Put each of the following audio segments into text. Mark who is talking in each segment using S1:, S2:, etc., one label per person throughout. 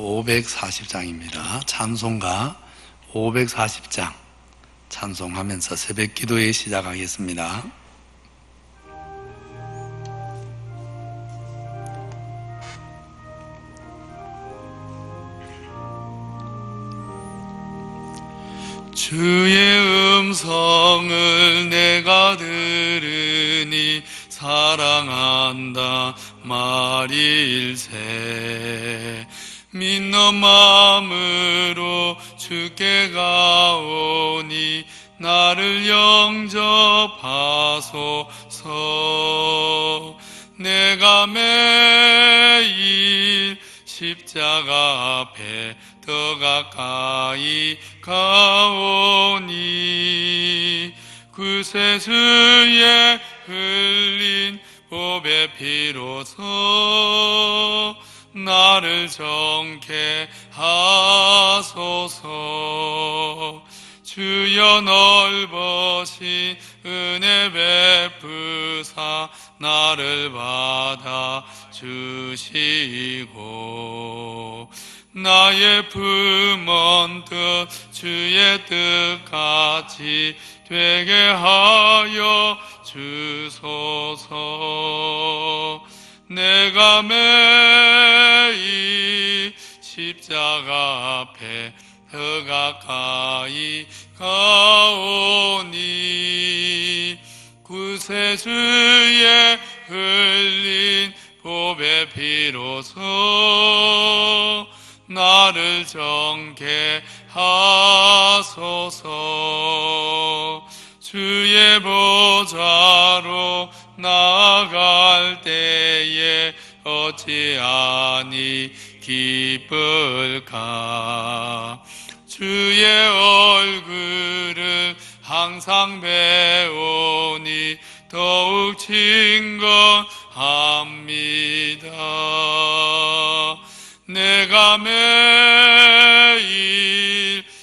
S1: 540장입니다. 찬송가 540장 찬송하면서 새벽 기도에 시작하겠습니다. 주의 음성을 내가 들으니 사랑한다 말일세 믿는 마음으로 주께 가오니 나를 영접하소서. 내가 매일 십자가 앞에 더 가까이 가오니 그 세수에 흘린 법의 피로서 나를 정케 하소서. 주여 넓으신 은혜 베푸사 나를 받아 주시고. 나의 품은 뜻 주의 뜻같이 되게 하여 주소서 내가 매일 십자가 앞에 더 가까이 가오니 구세주에 흘린 법의 피로서 나를 정케 하소서. 주의 보좌로 나아갈 때에 어찌하니 기쁠까? 주의 얼굴을 항상 배우니 더욱 친근합니다. 내가 매일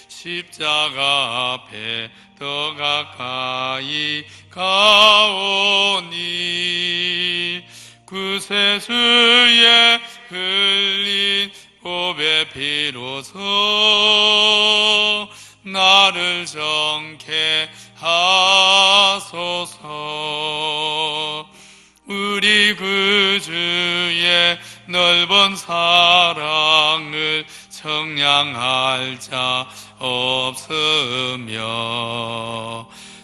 S1: 십자가 앞에 더 가까이 가오니 그 세수에 흘린 법의 피로서 나를 정케 하소서. 우리 그 주의 넓은 사랑을 청량할 자 없으며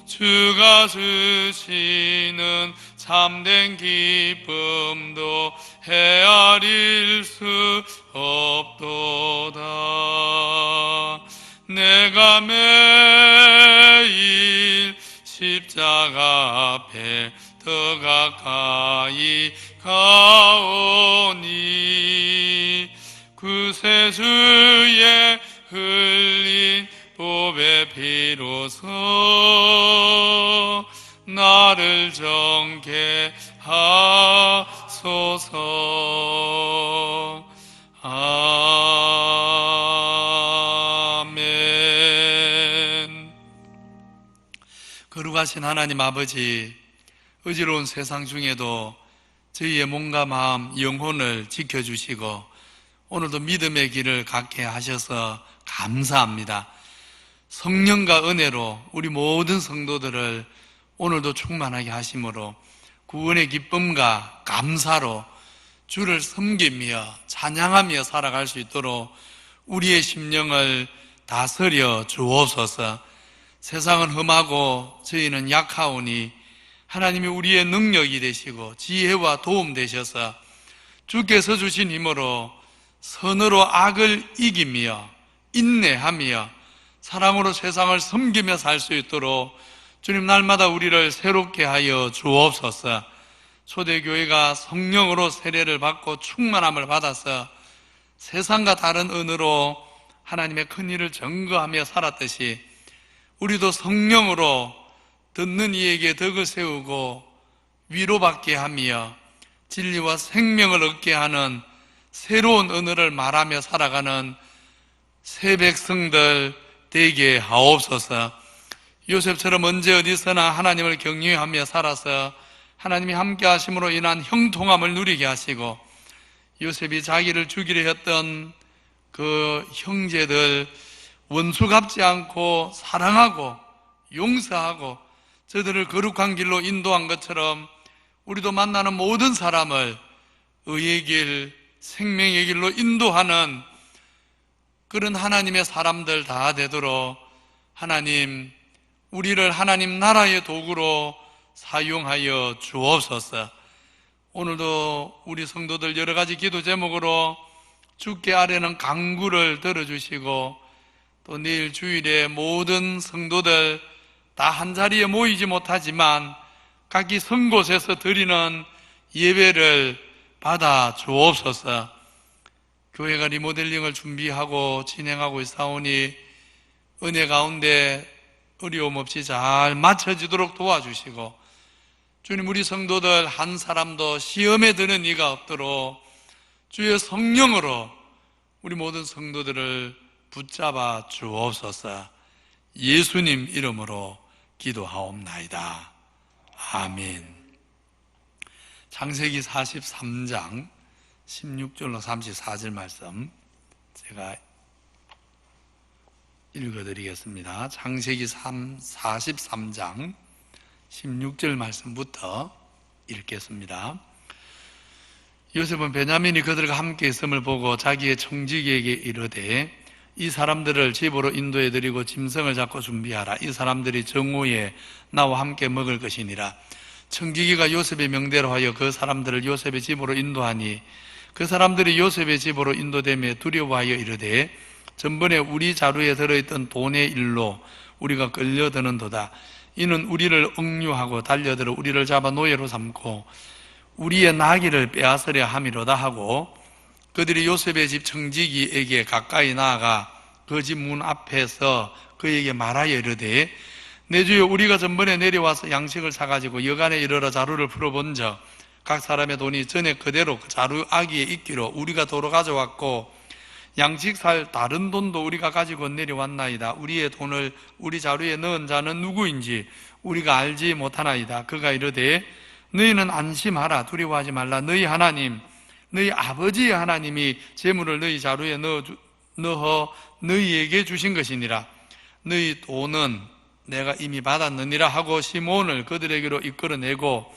S1: 주가 주시는 참된 기쁨도 헤아릴 수 없도다. 내가 매일 십자가 앞에 더 가까이 가오니 그 세주에 흘린 법의 피로서 나를 정케 하소서 아멘 거룩하신 하나님 아버지 어지러운 세상 중에도 저희의 몸과 마음, 영혼을 지켜주시고 오늘도 믿음의 길을 갖게 하셔서 감사합니다. 성령과 은혜로 우리 모든 성도들을 오늘도 충만하게 하심으로 구원의 기쁨과 감사로 주를 섬기며 찬양하며 살아갈 수 있도록 우리의 심령을 다스려 주옵소서. 세상은 험하고 저희는 약하오니 하나님이 우리의 능력이 되시고 지혜와 도움 되셔서 주께서 주신 힘으로 선으로 악을 이기며 인내하며 사랑으로 세상을 섬기며 살 수 있도록 주님 날마다 우리를 새롭게 하여 주옵소서. 초대교회가 성령으로 세례를 받고 충만함을 받아서 세상과 다른 은으로 하나님의 큰 일을 증거하며 살았듯이 우리도 성령으로 듣는 이에게 덕을 세우고 위로받게 하며 진리와 생명을 얻게 하는 새로운 언어를 말하며 살아가는 새 백성들 되게 하옵소서 요셉처럼 언제 어디서나 하나님을 경외하며 살아서 하나님이 함께 하심으로 인한 형통함을 누리게 하시고 요셉이 자기를 죽이려 했던 그 형제들 원수 갚지 않고 사랑하고 용서하고 저들을 거룩한 길로 인도한 것처럼 우리도 만나는 모든 사람을 의의 길, 생명의 길로 인도하는 그런 하나님의 사람들 다 되도록 하나님, 우리를 하나님 나라의 도구로 사용하여 주옵소서. 오늘도 우리 성도들 여러 가지 기도 제목으로 주께 아래는 강구를 들어주시고 또 내일 주일에 모든 성도들 다 한 자리에 모이지 못하지만 각기 선 곳에서 드리는 예배를 받아 주옵소서. 교회가 리모델링을 준비하고 진행하고 있사오니 은혜 가운데 어려움 없이 잘 맞춰지도록 도와주시고 주님 우리 성도들 한 사람도 시험에 드는 이가 없도록 주의 성령으로 우리 모든 성도들을 붙잡아 주옵소서 예수님 이름으로 기도하옵나이다. 아멘. 창세기 43장 16절로 34절 말씀 제가 읽어드리겠습니다. 창세기 3, 43장 16절 말씀부터 읽겠습니다. 요셉은 베냐민이 그들과 함께 있음을 보고 자기의 청지기에게 이르되 이 사람들을 집으로 인도해 드리고 짐승을 잡고 준비하라. 이 사람들이 정오에 나와 함께 먹을 것이니라. 청지기가 요셉의 명대로 하여 그 사람들을 요셉의 집으로 인도하니 그 사람들이 요셉의 집으로 인도됨에 두려워하여 이르되 전번에 우리 자루에 들어있던 돈의 일로 우리가 끌려드는 도다. 이는 우리를 억류하고 달려들어 우리를 잡아 노예로 삼고 우리의 나귀를 빼앗으려 함이로다 하고 그들이 요셉의 집 청지기에게 가까이 나아가 그 집 문 앞에서 그에게 말하여 이르되 내 주여 우리가 전번에 내려와서 양식을 사가지고 여간에 이르러 자루를 풀어본 적 각 사람의 돈이 전에 그대로 그 자루 아기에 있기로 우리가 도로 가져왔고 양식 살 다른 돈도 우리가 가지고 내려왔나이다. 우리의 돈을 우리 자루에 넣은 자는 누구인지 우리가 알지 못하나이다. 그가 이르되 너희는 안심하라 두려워하지 말라 너희 하나님 너희 아버지의 하나님이 재물을 너희 자루에 넣어, 주, 넣어 너희에게 주신 것이니라 너희 돈은 내가 이미 받았느니라 하고 시몬을 그들에게로 이끌어내고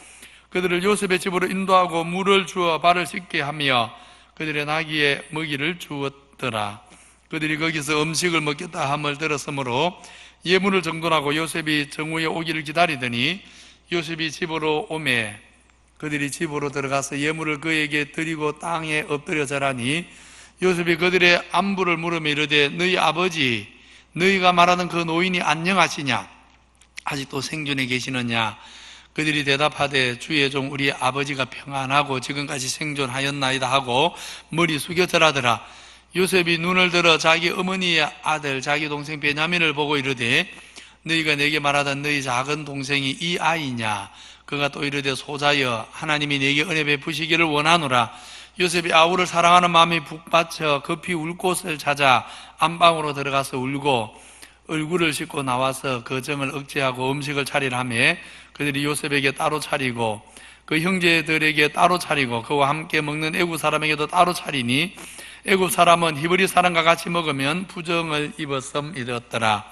S1: 그들을 요셉의 집으로 인도하고 물을 주어 발을 씻게 하며 그들의 나귀에 먹이를 주었 더라. 그들이 거기서 음식을 먹겠다 함을 들었으므로 예물을 정돈하고 요셉이 정오에 오기를 기다리더니 요셉이 집으로 오매 그들이 집으로 들어가서 예물을 그에게 드리고 땅에 엎드려 자라니 요셉이 그들의 안부를 물으며 이르되 너희 아버지 너희가 말하는 그 노인이 안녕하시냐? 아직도 생존해 계시느냐? 그들이 대답하되 주의 종 우리 아버지가 평안하고 지금까지 생존하였나이다 하고 머리 숙여 절하더라 요셉이 눈을 들어 자기 어머니의 아들 자기 동생 베냐민을 보고 이르되 너희가 내게 말하던 너희 작은 동생이 이 아이냐? 그가 또 이르되 소자여 하나님이 내게 은혜 베푸시기를 원하노라. 요셉이 아우를 사랑하는 마음이 북받쳐 급히 울 곳을 찾아 안방으로 들어가서 울고 얼굴을 씻고 나와서 그 정을 억제하고 음식을 차리라 하며 그들이 요셉에게 따로 차리고 그 형제들에게 따로 차리고 그와 함께 먹는 애굽 사람에게도 따로 차리니 애굽 사람은 히브리 사람과 같이 먹으면 부정을 입었음 이었더라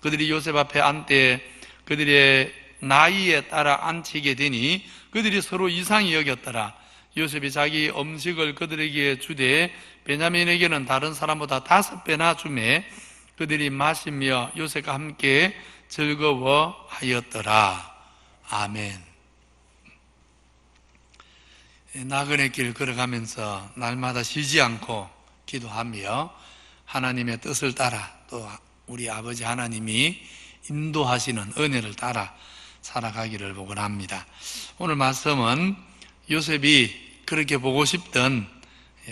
S1: 그들이 요셉 앞에 앉되 그들의 나이에 따라 앉히게 되니 그들이 서로 이상히 여겼더라 요셉이 자기 음식을 그들에게 주되 베냐민에게는 다른 사람보다 다섯 배나 주매 그들이 마시며 요셉과 함께 즐거워하였더라. 아멘. 나그네 길 걸어가면서 날마다 쉬지 않고 기도하며 하나님의 뜻을 따라 또 우리 아버지 하나님이 인도하시는 은혜를 따라 살아가기를 복원합니다. 오늘 말씀은 요셉이 그렇게 보고 싶던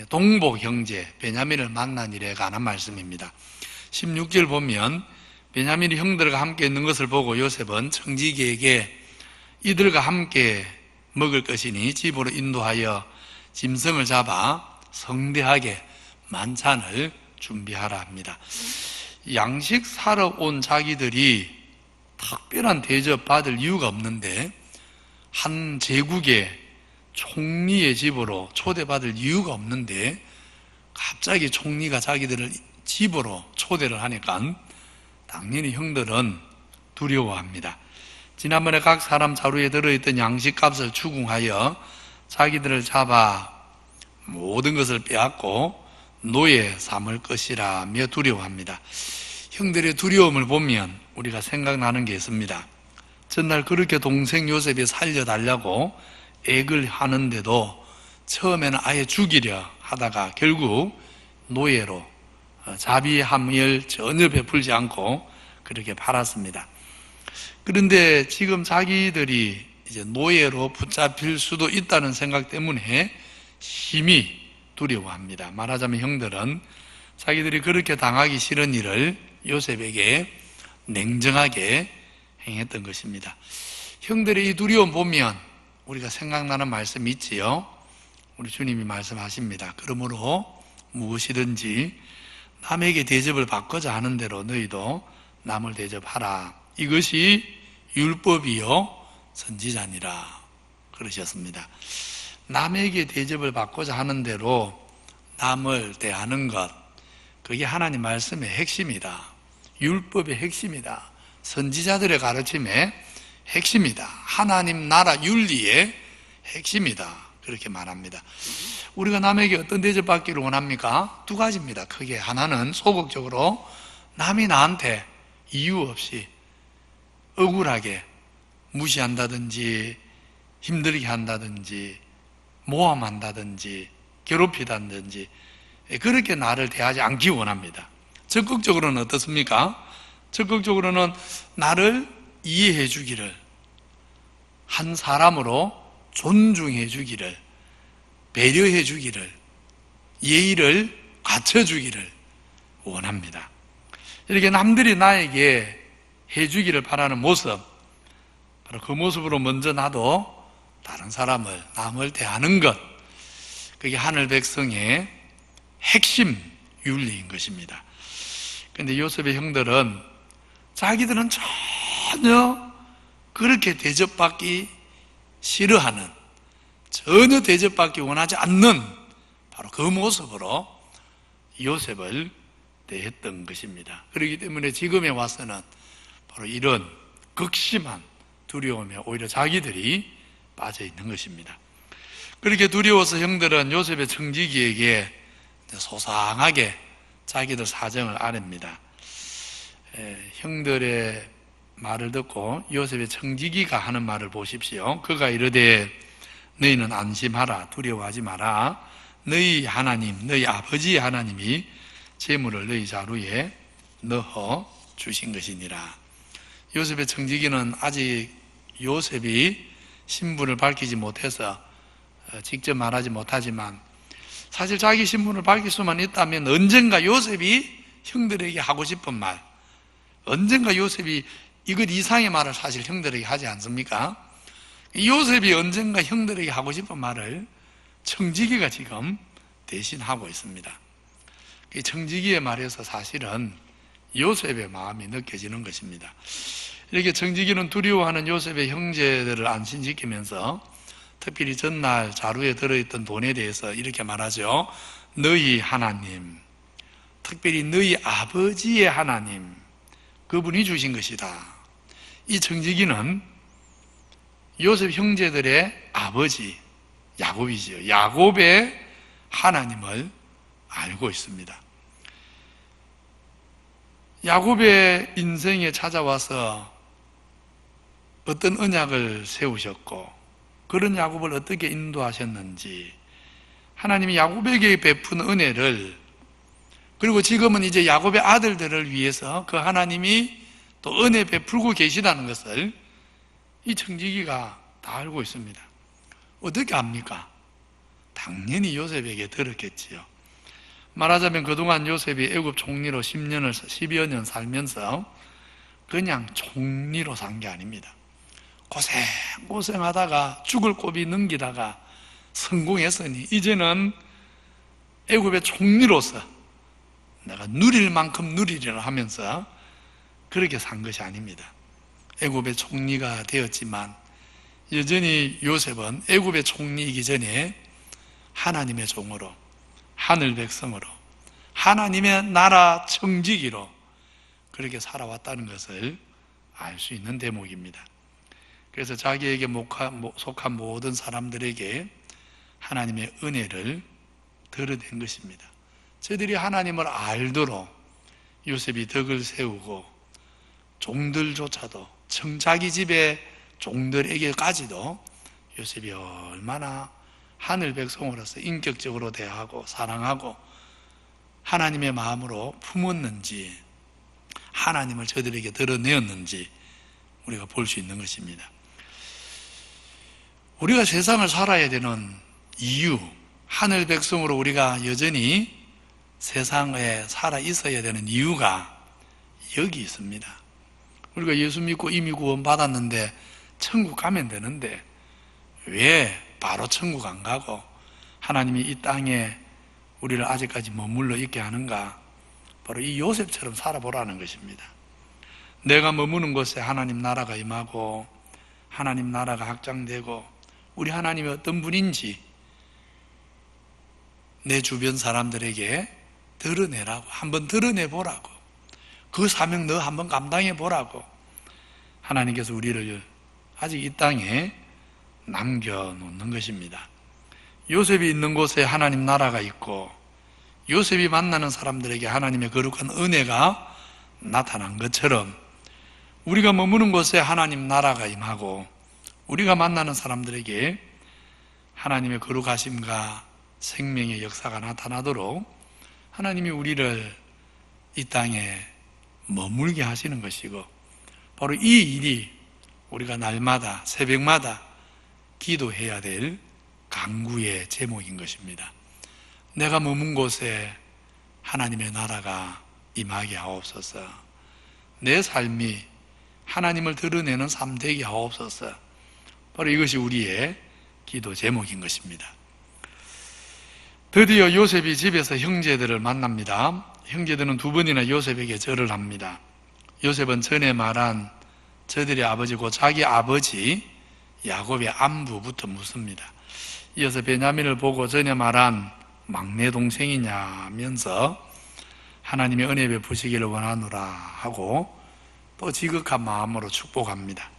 S1: 동복 형제 베냐민을 만난 일에 관한 말씀입니다. 16절 보면 베냐민이 형들과 함께 있는 것을 보고 요셉은 청지기에게 이들과 함께 먹을 것이니 집으로 인도하여 짐승을 잡아 성대하게 만찬을 준비하라 합니다. 양식 사러 온 자기들이 특별한 대접 받을 이유가 없는데 한 제국의 총리의 집으로 초대받을 이유가 없는데 갑자기 총리가 자기들을 집으로 초대를 하니까 당연히 형들은 두려워합니다. 지난번에 각 사람 자루에 들어있던 양식값을 추궁하여 자기들을 잡아 모든 것을 빼앗고 노예 삼을 것이라며 두려워합니다. 형들의 두려움을 보면 우리가 생각나는 게 있습니다. 전날 그렇게 동생 요셉이 살려달라고 액을 하는데도 처음에는 아예 죽이려 하다가 결국 노예로 어, 자비함을 전혀 베풀지 않고 그렇게 팔았습니다. 그런데 지금 자기들이 이제 노예로 붙잡힐 수도 있다는 생각 때문에 심히 두려워합니다. 말하자면 형들은 자기들이 그렇게 당하기 싫은 일을 요셉에게 냉정하게 행했던 것입니다. 형들의 이 두려움 보면 우리가 생각나는 말씀이 있지요. 우리 주님이 말씀하십니다. 그러므로 무엇이든지 남에게 대접을 받고자 하는 대로 너희도 남을 대접하라. 이것이 율법이요 선지자니라 그러셨습니다. 남에게 대접을 받고자 하는 대로 남을 대하는 것 그게 하나님 말씀의 핵심이다. 율법의 핵심이다. 선지자들의 가르침의 핵심이다. 하나님 나라 윤리의 핵심이다. 그렇게 말합니다. 우리가 남에게 어떤 대접받기를 원합니까? 두 가지입니다. 크게 하나는 소극적으로 남이 나한테 이유 없이 억울하게 무시한다든지 힘들게 한다든지 모함한다든지 괴롭히다든지 그렇게 나를 대하지 않기 원합니다. 적극적으로는 어떻습니까? 적극적으로는 나를 이해해 주기를 한 사람으로 존중해 주기를 배려해 주기를 예의를 갖춰 주기를 원합니다. 이렇게 남들이 나에게 해 주기를 바라는 모습 바로 그 모습으로 먼저 나도 다른 사람을 남을 대하는 것 그게 하늘 백성의 핵심 윤리인 것입니다. 근데 요셉의 형들은 자기들은 전혀 그렇게 대접받기 싫어하는 전혀 대접받기 원하지 않는 바로 그 모습으로 요셉을 대했던 것입니다. 그렇기 때문에 지금에 와서는 바로 이런 극심한 두려움에 오히려 자기들이 빠져 있는 것입니다. 그렇게 두려워서 형들은 요셉의 청지기에게 소상하게 자기들 사정을 아릅니다. 에, 형들의 말을 듣고 요셉의 청지기가 하는 말을 보십시오. 그가 이르되 너희는 안심하라 두려워하지 마라. 너희 하나님 너희 아버지 하나님이 재물을 너희 자루에 넣어 주신 것이니라. 요셉의 청지기는 아직 요셉이 신분을 밝히지 못해서 어, 직접 말하지 못하지만 사실 자기 신분을 밝힐 수만 있다면 언젠가 요셉이 형들에게 하고 싶은 말, 언젠가 요셉이 이것 이상의 말을 사실 형들에게 하지 않습니까? 요셉이 언젠가 형들에게 하고 싶은 말을 청지기가 지금 대신하고 있습니다. 이 청지기의 말에서 사실은 요셉의 마음이 느껴지는 것입니다. 이렇게 청지기는 두려워하는 요셉의 형제들을 안심시키면서 특별히 전날 자루에 들어있던 돈에 대해서 이렇게 말하죠. 너희 하나님, 특별히 너희 아버지의 하나님, 그분이 주신 것이다. 이 청지기는 요셉 형제들의 아버지, 야곱이지요. 야곱의 하나님을 알고 있습니다. 야곱의 인생에 찾아와서 어떤 언약을 세우셨고 그런 야곱을 어떻게 인도하셨는지 하나님이 야곱에게 베푼 은혜를 그리고 지금은 이제 야곱의 아들들을 위해서 그 하나님이 또 은혜 베풀고 계시다는 것을 이 청지기가 다 알고 있습니다. 어떻게 압니까? 당연히 요셉에게 들었겠지요. 말하자면 그동안 요셉이 애굽 총리로 10년을 10여 년 살면서 그냥 총리로 산 게 아닙니다. 고생 고생하다가 죽을 고비 넘기다가 성공했으니 이제는 애굽의 총리로서 내가 누릴 만큼 누리리라 하면서 그렇게 산 것이 아닙니다. 애굽의 총리가 되었지만 여전히 요셉은 애굽의 총리이기 전에 하나님의 종으로 하늘 백성으로 하나님의 나라 청지기로 그렇게 살아왔다는 것을 알 수 있는 대목입니다. 그래서 자기에게 속한 모든 사람들에게 하나님의 은혜를 드러낸 것입니다. 저들이 하나님을 알도록 요셉이 덕을 세우고 종들조차도 청자기 집의 종들에게까지도 요셉이 얼마나 하늘 백성으로서 인격적으로 대하고 사랑하고 하나님의 마음으로 품었는지 하나님을 저들에게 드러내었는지 우리가 볼 수 있는 것입니다. 우리가 세상을 살아야 되는 이유, 하늘 백성으로 우리가 여전히 세상에 살아 있어야 되는 이유가 여기 있습니다. 우리가 예수 믿고 이미 구원 받았는데 천국 가면 되는데 왜 바로 천국 안 가고 하나님이 이 땅에 우리를 아직까지 머물러 있게 하는가? 바로 이 요셉처럼 살아보라는 것입니다. 내가 머무는 곳에 하나님 나라가 임하고 하나님 나라가 확장되고 우리 하나님이 어떤 분인지 내 주변 사람들에게 드러내라고 한번 드러내 보라고 그 사명 너 한번 감당해 보라고 하나님께서 우리를 아직 이 땅에 남겨놓는 것입니다. 요셉이 있는 곳에 하나님 나라가 있고 요셉이 만나는 사람들에게 하나님의 거룩한 은혜가 나타난 것처럼 우리가 머무는 곳에 하나님 나라가 임하고 우리가 만나는 사람들에게 하나님의 거룩하심과 생명의 역사가 나타나도록 하나님이 우리를 이 땅에 머물게 하시는 것이고 바로 이 일이 우리가 날마다 새벽마다 기도해야 될 강구의 제목인 것입니다. 내가 머문 곳에 하나님의 나라가 임하게 하옵소서. 내 삶이 하나님을 드러내는 삶 되게 하옵소서. 바로 이것이 우리의 기도 제목인 것입니다. 드디어 요셉이 집에서 형제들을 만납니다. 형제들은 두 번이나 요셉에게 절을 합니다. 요셉은 전에 말한 저들의 아버지고 자기 아버지 야곱의 안부부터 묻습니다. 이어서 베냐민을 보고 전에 말한 막내 동생이냐면서 하나님의 은혜 베푸시기를 원하노라 하고 또 지극한 마음으로 축복합니다.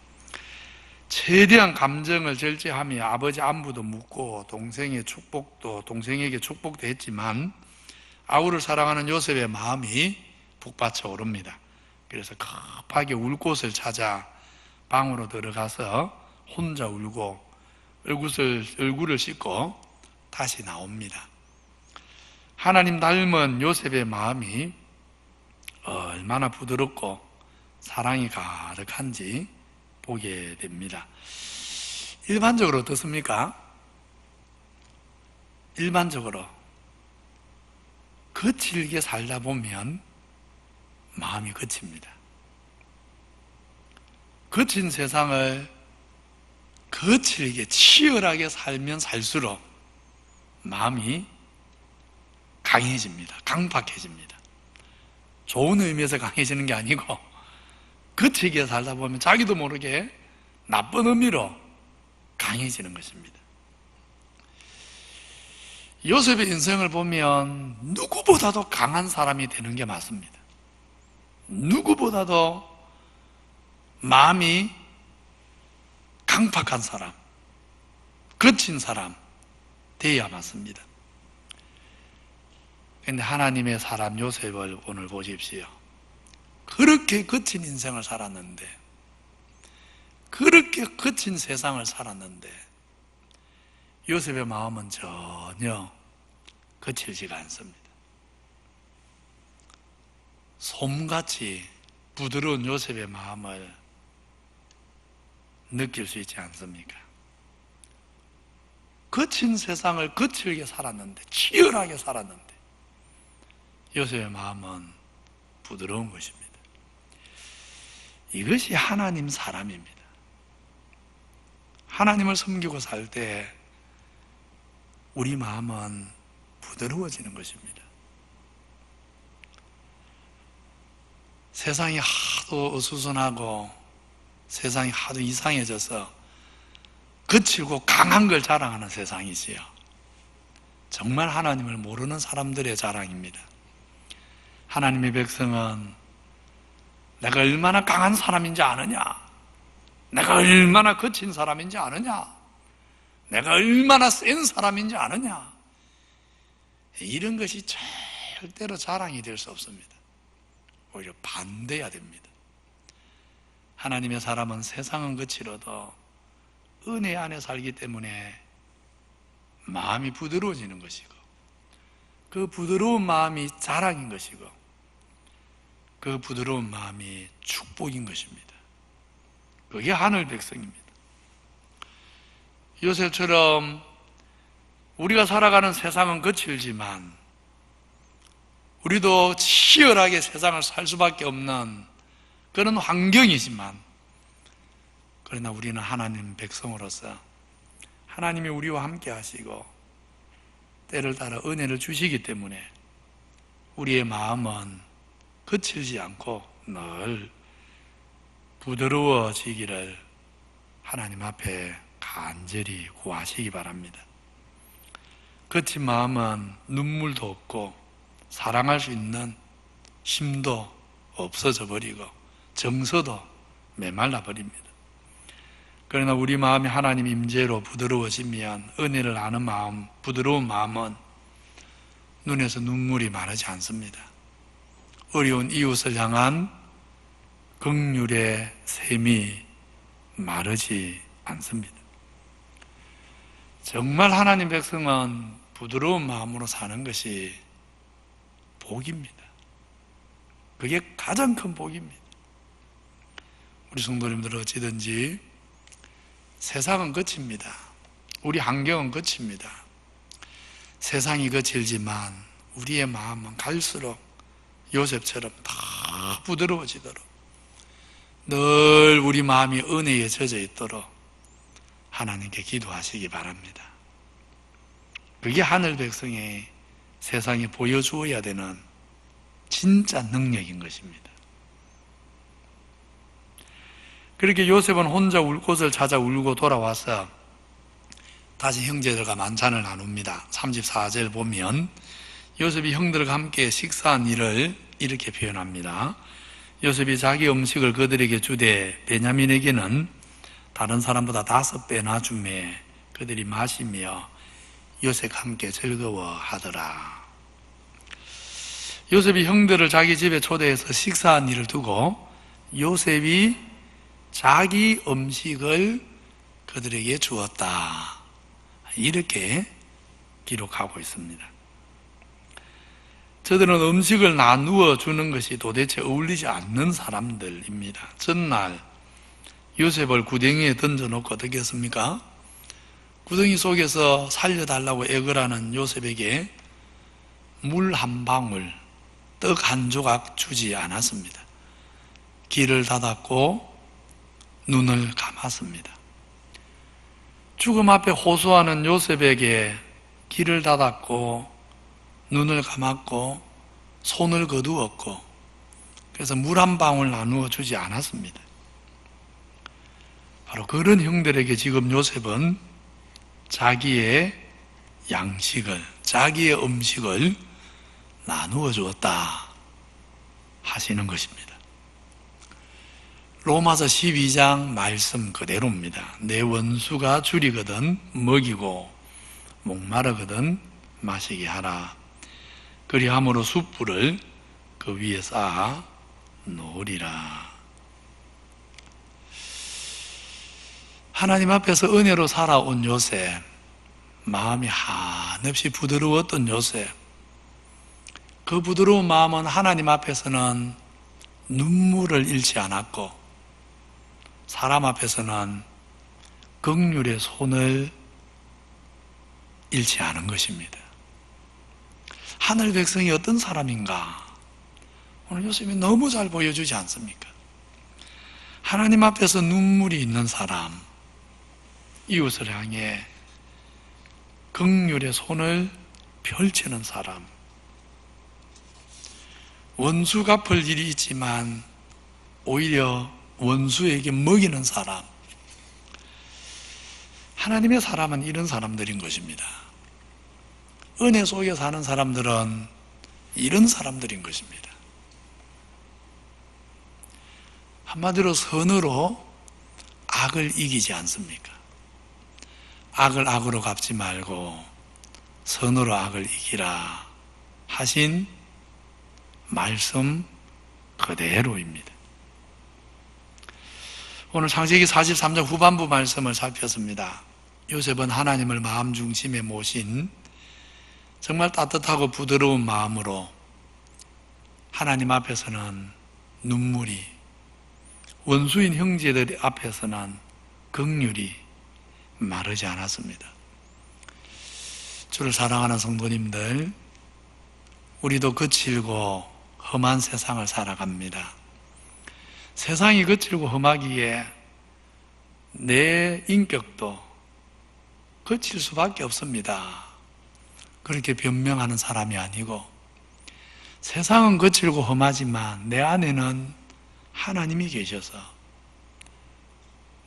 S1: 최대한 감정을 절제하며 아버지 안부도 묻고 동생의 축복도 동생에게 축복도 했지만 아우를 사랑하는 요셉의 마음이 북받쳐 오릅니다. 그래서 급하게 울 곳을 찾아 방으로 들어가서 혼자 울고 얼굴을, 얼굴을 씻고 다시 나옵니다. 하나님 닮은 요셉의 마음이 얼마나 부드럽고 사랑이 가득한지 보게 됩니다. 일반적으로 어떻습니까? 일반적으로 거칠게 살다 보면 마음이 거칩니다. 거친 세상을 거칠게 치열하게 살면 살수록 마음이 강해집니다. 강박해집니다. 좋은 의미에서 강해지는 게 아니고 거칠게 살다 보면 자기도 모르게 나쁜 의미로 강해지는 것입니다. 요셉의 인생을 보면 누구보다도 강한 사람이 되는 게 맞습니다. 누구보다도 마음이 강팍한 사람, 거친 사람 되어야 맞습니다. 근데 하나님의 사람 요셉을 오늘 보십시오. 그렇게 거친 인생을 살았는데, 그렇게 거친 세상을 살았는데, 요셉의 마음은 전혀 거칠지가 않습니다. 솜같이 부드러운 요셉의 마음을 느낄 수 있지 않습니까? 거친 세상을 거칠게 살았는데, 치열하게 살았는데, 요셉의 마음은 부드러운 것입니다. 이것이 하나님 사람입니다. 하나님을 섬기고 살 때 우리 마음은 부드러워지는 것입니다. 세상이 하도 어수선하고 세상이 하도 이상해져서 거칠고 강한 걸 자랑하는 세상이지요. 정말 하나님을 모르는 사람들의 자랑입니다. 하나님의 백성은 내가 얼마나 강한 사람인지 아느냐? 내가 얼마나 거친 사람인지 아느냐? 내가 얼마나 센 사람인지 아느냐? 이런 것이 절대로 자랑이 될 수 없습니다. 오히려 반대해야 됩니다. 하나님의 사람은 세상은 거칠어도 은혜 안에 살기 때문에 마음이 부드러워지는 것이고 그 부드러운 마음이 자랑인 것이고 그 부드러운 마음이 축복인 것입니다. 그게 하늘 백성입니다. 요셉처럼 우리가 살아가는 세상은 거칠지만 우리도 치열하게 세상을 살 수밖에 없는 그런 환경이지만 그러나 우리는 하나님 백성으로서 하나님이 우리와 함께 하시고 때를 따라 은혜를 주시기 때문에 우리의 마음은 거칠지 않고 늘 부드러워지기를 하나님 앞에 간절히 구하시기 바랍니다. 거친 마음은 눈물도 없고 사랑할 수 있는 힘도 없어져 버리고 정서도 메말라 버립니다. 그러나 우리 마음이 하나님 임재로 부드러워지면 은혜를 아는 마음, 부드러운 마음은 눈에서 눈물이 마르지 않습니다. 어려운 이웃을 향한 극률의 샘이 마르지 않습니다. 정말 하나님 백성은 부드러운 마음으로 사는 것이 복입니다. 그게 가장 큰 복입니다. 우리 성도님들 어찌든지 세상은 거칩니다. 우리 환경은 거칩니다. 세상이 거칠지만 우리의 마음은 갈수록 요셉처럼 더 부드러워지도록 늘 우리 마음이 은혜에 젖어 있도록 하나님께 기도하시기 바랍니다. 그게 하늘 백성의 세상에 보여주어야 되는 진짜 능력인 것입니다. 그렇게 요셉은 혼자 울 곳을 찾아 울고 돌아와서 다시 형제들과 만찬을 나눕니다. 34절 보면 요셉이 형들과 함께 식사한 일을 이렇게 표현합니다. 요셉이 자기 음식을 그들에게 주되 베냐민에게는 다른 사람보다 다섯 배나 주매 그들이 마시며 요셉과 함께 즐거워하더라. 요셉이 형들을 자기 집에 초대해서 식사한 일을 두고 요셉이 자기 음식을 그들에게 주었다. 이렇게 기록하고 있습니다. 저들은 음식을 나누어 주는 것이 도대체 어울리지 않는 사람들입니다. 전날 요셉을 구덩이에 던져놓고 어떻게 했습니까? 구덩이 속에서 살려달라고 애걸하는 요셉에게 물 한 방울, 떡 한 조각 주지 않았습니다. 길을 닫았고 눈을 감았습니다. 죽음 앞에 호소하는 요셉에게 길을 닫았고 눈을 감았고 손을 거두었고 그래서 물 한 방울 나누어 주지 않았습니다. 바로 그런 형들에게 지금 요셉은 자기의 양식을, 자기의 음식을 나누어 주었다 하시는 것입니다. 로마서 12장 말씀 그대로입니다. 내 원수가 줄이거든 먹이고 목마르거든 마시게 하라. 그리함으로 숯불을 그 위에 쌓아 놓으리라. 하나님 앞에서 은혜로 살아온 요셉, 마음이 한없이 부드러웠던 요셉, 그 부드러운 마음은 하나님 앞에서는 눈물을 잃지 않았고, 사람 앞에서는 극률의 손을 잃지 않은 것입니다. 하늘 백성이 어떤 사람인가? 오늘 요셉이 너무 잘 보여주지 않습니까? 하나님 앞에서 눈물이 있는 사람, 이웃을 향해 극률의 손을 펼치는 사람, 원수 갚을 일이 있지만 오히려 원수에게 먹이는 사람, 하나님의 사람은 이런 사람들인 것입니다. 은혜 속에 사는 사람들은 이런 사람들인 것입니다. 한마디로 선으로 악을 이기지 않습니까? 악을 악으로 갚지 말고 선으로 악을 이기라 하신 말씀 그대로입니다. 오늘 창세기 43장 후반부 말씀을 살폈습니다. 요셉은 하나님을 마음 중심에 모신 정말 따뜻하고 부드러운 마음으로 하나님 앞에서는 눈물이 원수인 형제들 앞에서는 극률이 마르지 않았습니다. 주를 사랑하는 성도님들, 우리도 거칠고 험한 세상을 살아갑니다. 세상이 거칠고 험하기에 내 인격도 거칠 수밖에 없습니다. 그렇게 변명하는 사람이 아니고 세상은 거칠고 험하지만 내 안에는 하나님이 계셔서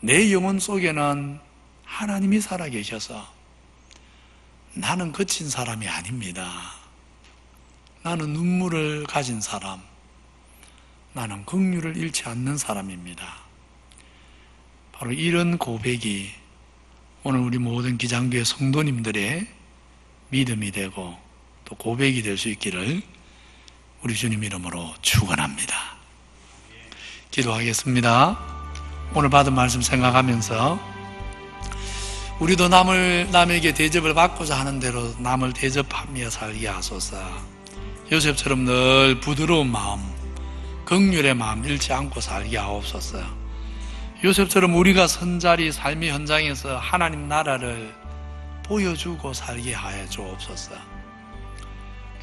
S1: 내 영혼 속에는 하나님이 살아 계셔서 나는 거친 사람이 아닙니다. 나는 눈물을 가진 사람, 나는 긍휼을 잃지 않는 사람입니다. 바로 이런 고백이 오늘 우리 모든 기장교회 성도님들의 믿음이 되고 또 고백이 될 수 있기를 우리 주님 이름으로 축원합니다. 기도하겠습니다. 오늘 받은 말씀 생각하면서 우리도 남을 남에게 대접을 받고자 하는 대로 남을 대접하며 살게 하소서. 요셉처럼 늘 부드러운 마음, 긍휼의 마음 잃지 않고 살게 하옵소서. 요셉처럼 우리가 선자리 삶의 현장에서 하나님 나라를 보여주고 살게 하여 주옵소서.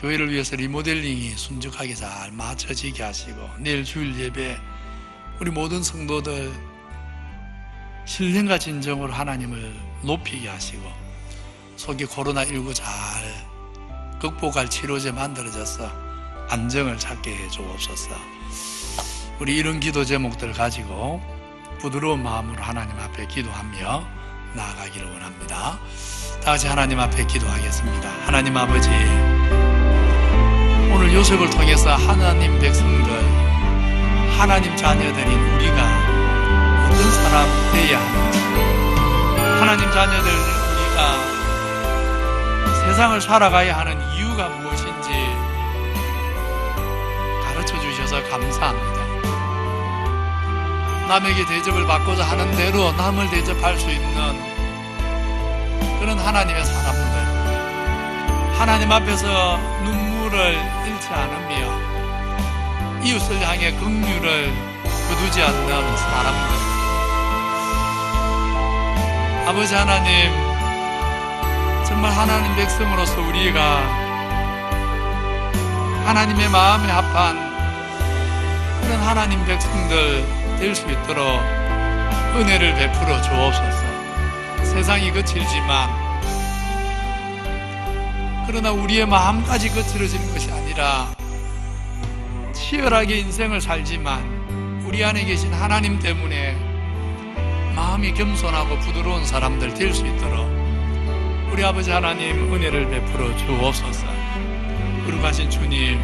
S1: 교회를 위해서 리모델링이 순적하게 잘 맞춰지게 하시고 내일 주일 예배 우리 모든 성도들 신령과 진정으로 하나님을 높이게 하시고 속이 코로나19 잘 극복할 치료제 만들어져서 안정을 찾게 해 주옵소서. 우리 이런 기도 제목들 가지고 부드러운 마음으로 하나님 앞에 기도하며 나아가기를 원합니다. 다 같이 하나님 앞에 기도하겠습니다. 하나님 아버지, 오늘 요셉을 통해서 하나님 백성들, 하나님 자녀들인 우리가 어떤 사람 되어야 하는지, 하나님 자녀들 우리가 세상을 살아가야 하는 이유가 무엇인지 가르쳐 주셔서 감사합니다. 남에게 대접을 받고자 하는 대로 남을 대접할 수 있는 그런 하나님의 사람들, 하나님 앞에서 눈물을 잃지 않으며 이웃을 향해 긍휼을 거두지 않는 사람들. 아버지 하나님, 정말 하나님 백성으로서 우리가 하나님의 마음에 합한 그런 하나님 백성들 될 수 있도록 은혜를 베풀어 주옵소서. 세상이 거칠지만 그러나 우리의 마음까지 거칠어지는 것이 아니라 치열하게 인생을 살지만 우리 안에 계신 하나님 때문에 마음이 겸손하고 부드러운 사람들 될 수 있도록 우리 아버지 하나님 은혜를 베풀어 주옵소서. 거룩하신 주님